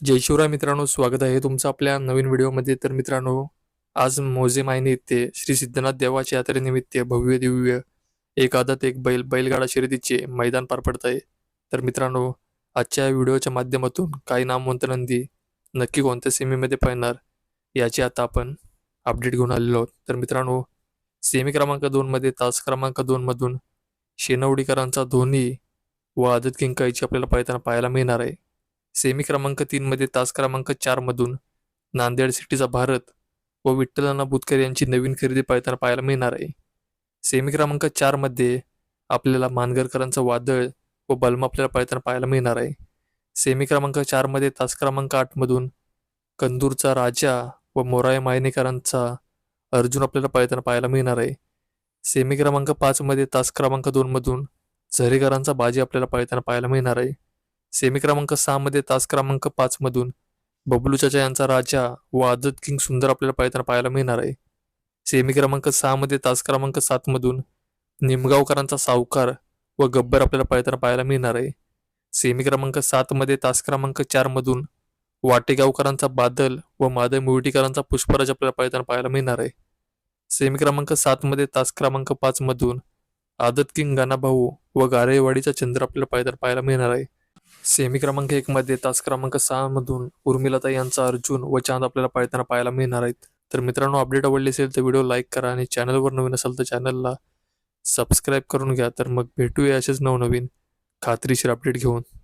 जय शिवराय मित्रांनो स्वागत आहे तुमचं आपल्या नवीन व्हिडिओमध्ये. तर मित्रांनो आज मोजे मायनिमित्ते श्री सिद्धनाथ देवाच्या यात्रेनिमित्त भव्य दिव्य एक आदत एक बैल बैलगाडा शर्यतीचे मैदान पार पडत आहे तर मित्रांनो आजच्या या व्हिडिओच्या माध्यमातून काही नामवंत नंदी नक्की कोणत्या सेमीमध्ये पाहणार याची आता आपण अपडेट घेऊन आलेलो आहोत. तर मित्रांनो सेमी क्रमांक दोनमध्ये तास क्रमांक दोनमधून शेनवडीकरांचा धोनी व आदत किंकाईची आपल्याला पाहताना पाहायला मिळणार आहे. सेमी क्रमांक तीनमध्ये तास क्रमांक चारमधून नांदेड सिटीचा भारत व विठ्ठलाना बुतकर यांची नवीन खरेदी पाहताना पाहायला मिळणार आहे. सेमी क्रमांक चारमध्ये आपल्याला मानगरकरांचं वादळ व बलमा आपल्याला पाहताना पाहायला मिळणार आहे. सेमी क्रमांक चारमध्ये तास क्रमांक आठमधून कंदूरचा राजा व मोराय मायनेकरांचा अर्जुन आपल्याला पाहताना पाहायला मिळणार आहे. सेमी क्रमांक पाचमध्ये तास क्रमांक दोनमधून झरेकरांचा बाजी आपल्याला पाहताना पाहायला मिळणार आहे. सेमी क्रमांक सहामध्ये तास क्रमांक पाच मधून बबलू चाचा यांचा राजा व आदत किंग सुंदर आपल्याला पाहताना पाहायला मिळणार आहे. सेमी क्रमांक सहामध्ये तास क्रमांक सात मधून निमगावकरांचा सावकार व गब्बर आपल्याला पाहताना पाहायला मिळणार आहे. सेमी क्रमांक सात मध्ये तास क्रमांक चार मधून वाटेगावकरांचा बादल व माधव मुर्टीकरांचा पुष्पराज आपल्याला पाहताना पाहायला मिळणार आहे. सेमी क्रमांक सात मध्ये तास क्रमांक पाच मधून आदत किंग गाणाभाऊ व गारेवाडीचा चंद्र आपल्याला पाहताना पाहायला मिळणार आहे. सेमी क्रमांक एक मध्ये तास क्रमांक सहा मधून उर्मिलाताई यांचा अर्जुन व चांद आपल्याला पाळताना पाहायला मिळणार आहेत. तर मित्रांनो अपडेट आवडली असेल तर व्हिडिओ लाईक करा आणि चॅनलवर नवीन असेल तर चॅनलला सबस्क्राईब करून घ्या. तर मग भेटूया असेच नवनवीन खात्रीशीर अपडेट घेऊन.